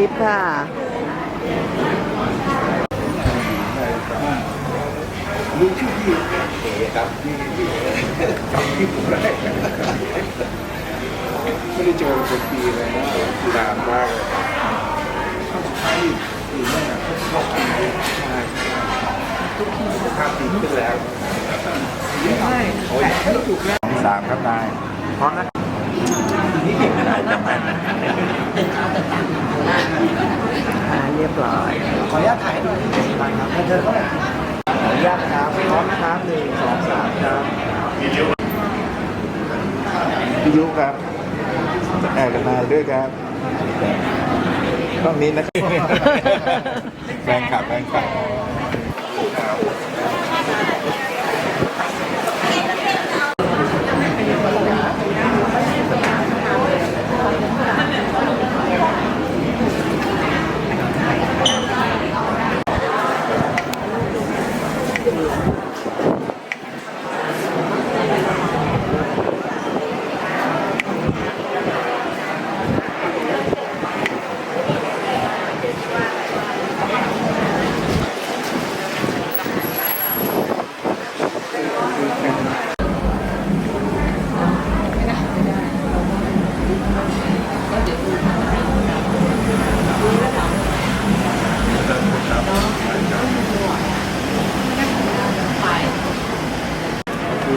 ตะกิบค่ะ รู้ชื่อพี่เอ๋ครับพี่พี่จำพี่ผมได้ไม่ได้เจอเป็นปีเลยนะนานมากเลยใช่ปีแม่ชอบปีใช่ทุกที่สุขภาพดีขึ้นแล้วใช่โอ้ยถูกแล้วสามครับนายพร้อมนะนี่เก่งนายจำแม่น อ่าเรียบร้อยขออนุญาตถ่ายให้ดูที่สี่ใบครับเธอเขาแบบขออนุญาตนะครับพร้อมนะครับหนึ่งสองสามครับพี่ยุครับแอบกับนายด้วยครับต้องนี้นะแฟนคลับแฟนคลับ ไม่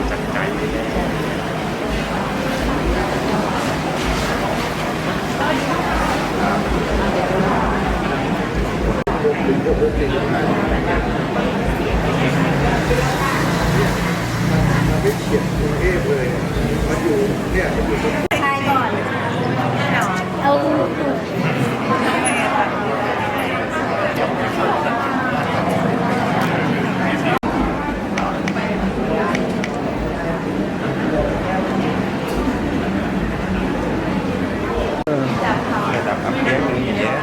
เฉียดกรุงเทพเลยมาอยู่เนี่ยมาอยู่ตรง ใครก่อนเอา ระดับอัพเดทนี้เนี่ย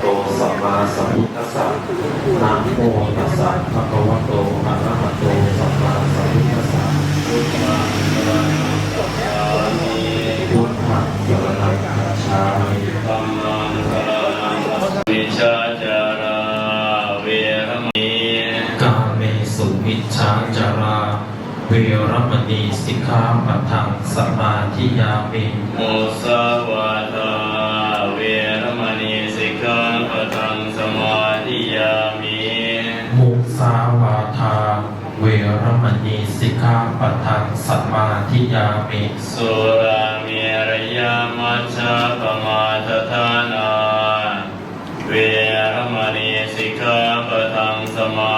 โตสัมมาสัมพุทธัสสะนะโมตัสสะ ภะคะวะโตอะระหะโตสัมมาสัมพุทธัสสะพุทธังสรณังคัจฉามิพุทธังสรณังคัจฉามิธัมมังสรณังคัจฉามิชาจาราเวรมณีกาเมสุมิชฌาจาราเวรมณีสิกขาปะทังสมาธิยามิมุสาวาทาเวรมณีสิกขาปะทังสมาธิยามิ รมณีสิกขาปะทังสมาธิยามิสุราเมรยามัชฌะปมาทฐานาเวรมณีสิกขาปะทังสมา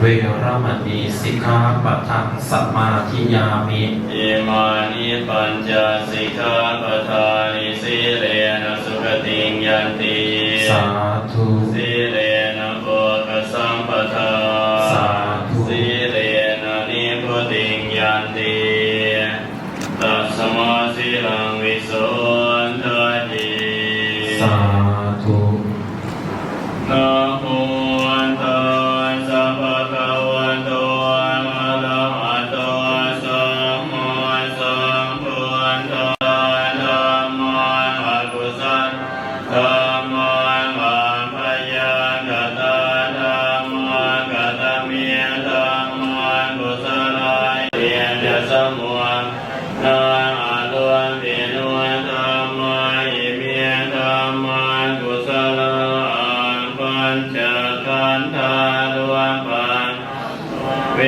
เวรมณีสิกขาปะทังสมาธิยามิอิมานิปัญจสิกขาปะทานิสิเลนะสุขติงยันติสาธุาธุนะโม เ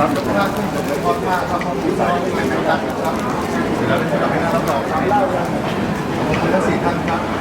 รับทุกท่านทุกคนพร้อมมากครับขอบคุณสายที่เป็นนักการครับแล้วเป็นผู้ให้รับรองครับเล่ากันขอบคุณทั้งสี่ท่านครับ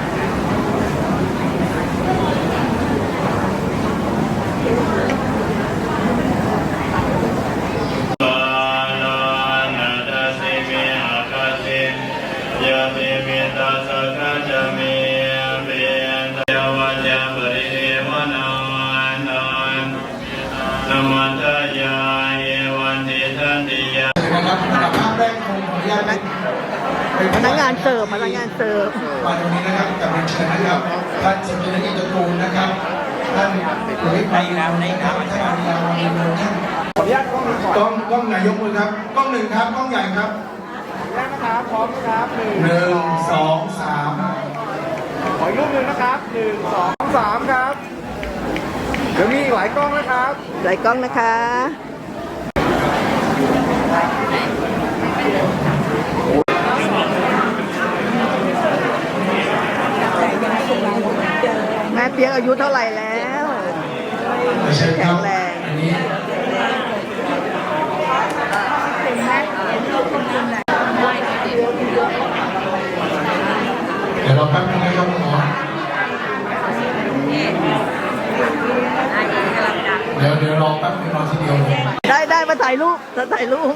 พนักงานเสิร์ฟพนักงานเสิร์ฟมาตรงนี้นะครับกับเรียนเชิญนะครับท่านสมเด็จพระเอกตระกูลนะครับท่านหลุยส์ไปแล้วนะครับท่านอาริยาวันเมืองท่านขออนุญาตกล้องนี้ก่อนกล้องกล้องไหนยกมือครับกล้องหนึ่งครับกล้องใหญ่ครับแรกนะครับพร้อมนะครับหนึ่งหนึ่งสองสามขออีกรูปหนึ่งนะครับหนึ่งสองสามครับเดี๋ยวมีอีกหลายกล้องนะครับ หลายกล้องนะคะ เปียกอายุเท่าไหร่แล้วแข็งแรงอันนี้เดี๋ยวเราแป๊บนึงนะครับหมอเดี๋ยวเดี๋ยวรอแป๊บนึงรอทีเดียวได้ได้มาถ่ายรูปจะถ่ายรูป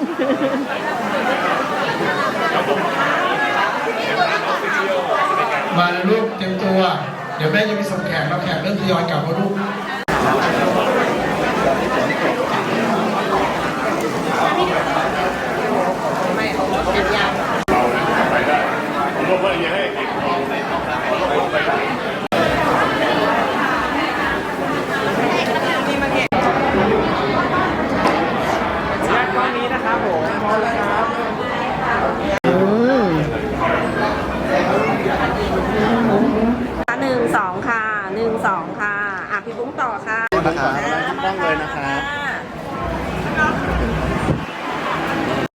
มาแล้วลูกเตรียมตัว ดี๋ยวแม่จะไปส่งแขกแล้วแขกเริ่มทยอยกลับมาลูกนี้นะครับผมพอมแล้วครับ